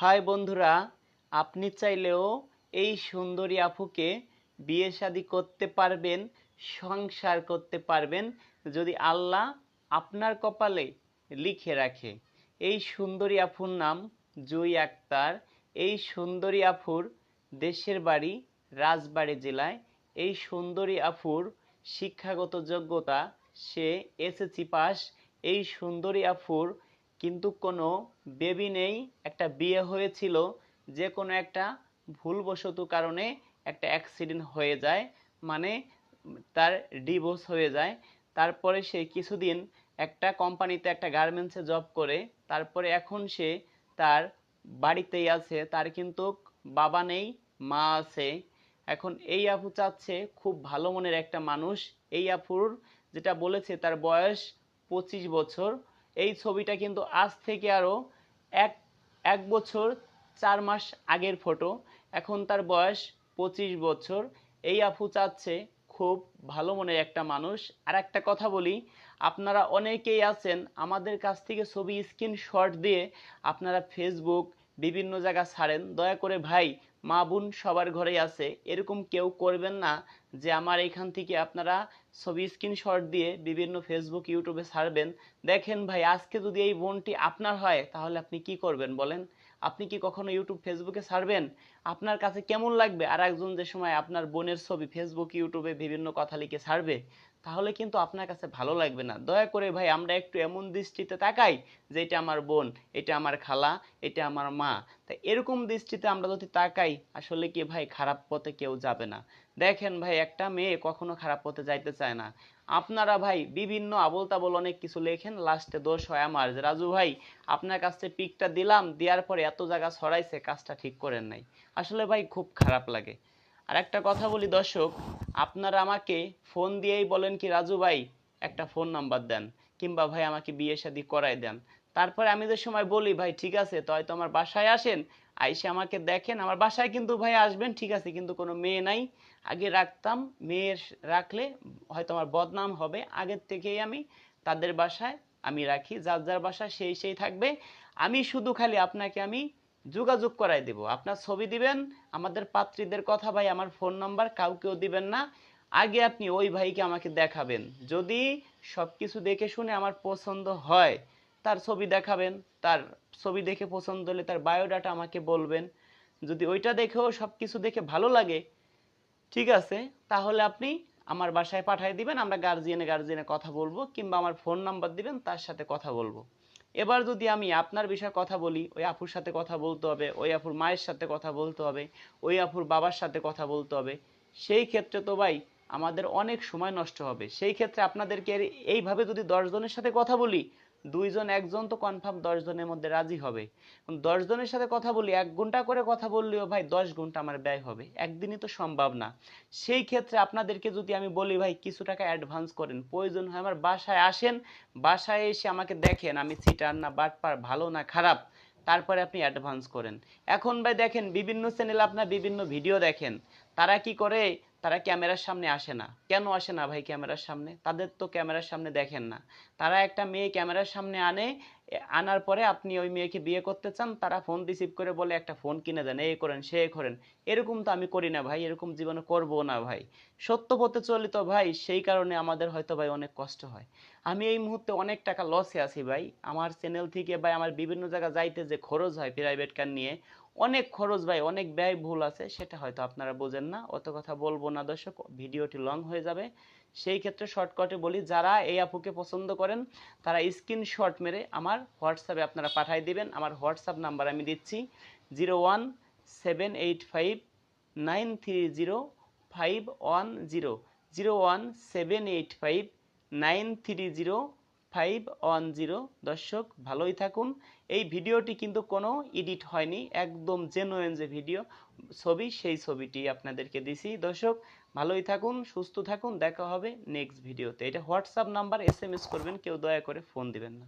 High বন্ধুরা, আপনি চাইলেও এই সুন্দরী আপুকে বিয়ে শাদী করতে পারবেন, সংসার করতে পারবেন, যদি আল্লাহ আপনার কপালে লিখে রাখে। এই সুন্দরী আফুর নাম জুই আক্তার। এই সুন্দরী আফুর দেশের বাড়ি রাজবাড়ী জেলায়। এই সুন্দরী আফুর শিক্ষাগত যোগ্যতা সে এসএসসি পাস। এই সুন্দরী আফুর কিন্তু কোনো বেবি নেই, একটা বিয়ে হয়েছিল, যে কোনো একটা ভুলবশত কারণে একটা অ্যাক্সিডেন্ট হয়ে যায় মানে তার ডিভোর্স হয়ে যায়। তারপরে সে কিছুদিন একটা কোম্পানিতে একটা গার্মেন্টসে জব করে, তারপরে এখন সে তার বাড়িতেই আছে, তার কিন্তু বাবা নেই, মা আছে। এখন এই আপু চাচ্ছে খুব ভালো মনের একটা মানুষ। এই আপুর যেটা বলেছে, তার বয়স পঁচিশ বছর। এই ছবিটা কিন্তু আজ থেকে আরও এক এক বছর চার মাস আগের ফটো। এখন তার বয়স পঁচিশ বছর। এই আপু চাচ্ছে খুব ভালো মনের একটা মানুষ। আর একটা কথা বলি, আপনারা অনেকেই আছেন, আমাদের কাছ থেকে ছবি স্ক্রিনশট দিয়ে আপনারা ফেসবুক বিভিন্ন জায়গা ছাড়েন। দয়া করে ভাই মা বোন সবার ঘরেই আছে। এরকম কেউ করবেন না যে আমার এখান থেকে আপনারা ছবি স্ক্রিনশট দিয়ে বিভিন্ন ফেসবুক ইউটিউবে ছাড়বেন। দেখেন ভাই, আজকে যদি এই বোনটি আপনার হয়, তাহলে আপনি কি করবেন বলেন? আপনি কি কখনো ইউটিউব ফেসবুকে ছাড়বেন? আপনার কাছে কেমন লাগবে? আর একজন যে সময় আপনার বোনের ছবি ফেসবুক ইউটিউবে বিভিন্ন কথা লিখে ছাড়বে। তাহলে কিন্তু আপনার কাছে ভালো লাগবে না। দয়া করে ভাই, আমরা একটু এমন দৃষ্টিতে তাকাই যে এটা আমার বোন, এটা আমার খালা, এটা আমার মা। তা এরকম দৃষ্টিতে আমরা যদি তাকাই, আসলে কি ভাই খারাপ পথে কেউ যাবে না? দেখেন ভাই, একটা মেয়ে কখনো খারাপ পথে যাইতে চায় না। আপনারা ভাই বিভিন্ন আবল তাবল অনেক কিছু লেখেন, লাস্টে দোষ হয় আমার যে, রাজু ভাই, আপনার কাছে পিকটা দিলাম, দেওয়ার পরে এত জায়গা ছড়াইছে, কাজটা ঠিক করেন নাই। আসলে ভাই খুব খারাপ লাগে। আর একটা কথা বলি দর্শক, আপনারা আমাকে ফোন দিয়েই বলেন কি, রাজু ভাই, একটা ফোন নাম্বার দেন কিংবা ভাই আমাকে বিয়ে শাদী করাই দেন। তারপরে আমি যে সময় বলি, ভাই, ঠিক আছে, তো হয়তো আমার বাসায় আসেন, আইসে আমাকে দেখেন। আমার বাসায় কিন্তু ভাই আসবেন, ঠিক আছে, কিন্তু কোনো মেয়ে নাই। আগে রাখতাম, মেয়ের রাখলে হয়তো আমার বদনাম হবে। আগের থেকেই আমি তাদের বাসায় আমি রাখি, যার যার বাসায় সেই সেই থাকবে। আমি শুধু খালি আপনাকে আমি যোগাযোগ করাই দেব। আপনার ছবি দিবেন, আমাদের পাত্রীদের কথা ভাই, আমার ফোন নাম্বার কাউকেও দিবেন না। আগে আপনি ওই ভাইকে আমাকে দেখাবেন। যদি সব কিছু দেখে শুনে আমার পছন্দ হয়, তার ছবি দেখাবেন, তার ছবি দেখে পছন্দ হলে তার বায়োডাটা আমাকে বলবেন। যদি ওইটা দেখেও সব কিছু দেখে ভালো লাগে, ঠিক আছে, তাহলে আপনি আমার বাসায় পাঠিয়ে দিবেন, আমরা গার্জিয়ানে গার্জিয়ানে কথা বলব, কিংবা আমার ফোন নাম্বার দিবেন, তার সাথে কথা বলব। এবার যদি আমি আপনার বিষয়ে কথা বলি, ওই আপুর সাথে কথা বলতে হবে, ওই আপুর মায়ের সাথে কথা বলতে হবে, ওই আপুর বাবার সাথে কথা বলতে হবে, সেই ক্ষেত্রে তো ভাই আমাদের অনেক সময় নষ্ট হবে। সেই ক্ষেত্রে আপনাদেরকে এইভাবে যদি দশজনের সাথে কথা বলি দুইজন, একজন তো কনফার্ম দশ জনের মধ্যে রাজি হবে। দশ জনের সাথে কথা বলি, এক ঘণ্টা করে কথা বললেও ভাই দশ ঘণ্টা আমার ব্যয় হবে। একদিনই তো সম্ভব না। সেই ক্ষেত্রে আপনাদেরকে যদি আমি বলি, ভাই, কিছু টাকা অ্যাডভান্স করেন, প্রয়োজন হয় আমার বাসায় আসেন, বাসায় এসে আমাকে দেখেন, আমি সিটার না, বাটপার, ভালো না, খারাপ, তারপরে আপনি অ্যাডভান্স করেন। এখন ভাই দেখেন, বিভিন্ন চ্যানেলে আপনার বিভিন্ন ভিডিও দেখেন। তারা কি করে? তারা ক্যামেরার সামনে আসে না। কেন আসে না ভাই ক্যামেরার সামনে? তাদের তো ক্যামেরার সামনে দেখেন না। তারা একটা মেয়ে ক্যামেরার সামনে আনে আনার পরে আপনি ওই মেয়েকে বিয়ে করতে চান, তারা ফোন রিসিভ করে বলে, একটা ফোন কিনে দেন, এই করেন, সে করেন। এরকম তো আমি করি না ভাই, এরকম জীবনে করব না ভাই। সত্য পথে চলিত ভাই, সেই কারণে আমাদের হয়তো ভাই অনেক কষ্ট হয়। আমি এই মুহূর্তে অনেক টাকা লসে আছি ভাই। আমার চ্যানেল থেকে ভাই আমার বিভিন্ন জায়গা যাইতে যে খরচ হয় প্রাইভেট কার নিয়ে অনেক খরচ ভাই, অনেক ব্যয় ভুল আছে, সেটা হয়তো আপনারা বোঝেন না। অত কথা বলব না দর্শক, ভিডিওটি লং হয়ে যাবে। সেই ক্ষেত্রে শর্টকাটে বলি, যারা এই আপুকে পছন্দ করেন, তারা স্ক্রিনশট মেরে আমার হোয়াটসঅ্যাপে আপনারা পাঠিয়ে দিবেন। আমার হোয়াটসঅ্যাপ নাম্বার আমি দিচ্ছি zero one seven eight five nine three zero five one zero zero one seven eight five nine three zero five one zero. দর্শক, ভালোই থাকুন। এই ভিডিওটি কিন্তু কোনো এডিট হয়নি, একদম জেনুয়েন যে ভিডিও, ছবি, সেই ছবিটি আপনাদেরকে দিছি। দর্শক, ভালোই থাকুন, সুস্থ থাকুন, দেখা হবে নেক্সট ভিডিওতে এটা হোয়াটসঅ্যাপ নাম্বার, এস করবেন, কেউ দয়া করে ফোন দিবেন না।